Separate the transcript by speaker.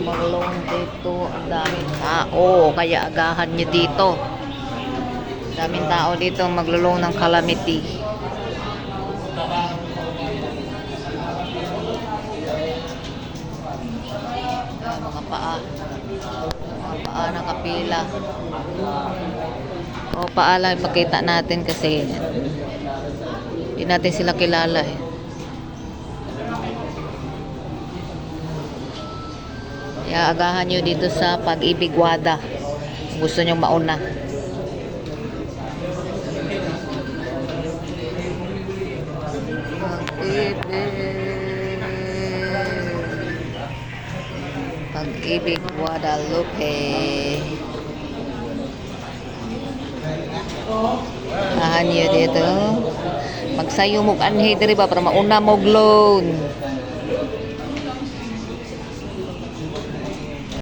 Speaker 1: mag-loan dito. Ang daming tao. Kaya agahan nyo dito. Daming tao dito maglo-loan ng calamity. Ang mga paa. Mga paa nakapila. O paa lang ipakita natin kasi hindi natin sila kilala eh. Kaya agahan nyo dito sa Pag-ibig Wada. Gusto nyo mauna. Pag-ibig. Guadalupe. Agahan nyo dito. Magsayo mo anhe diri ba para mauna mo loan.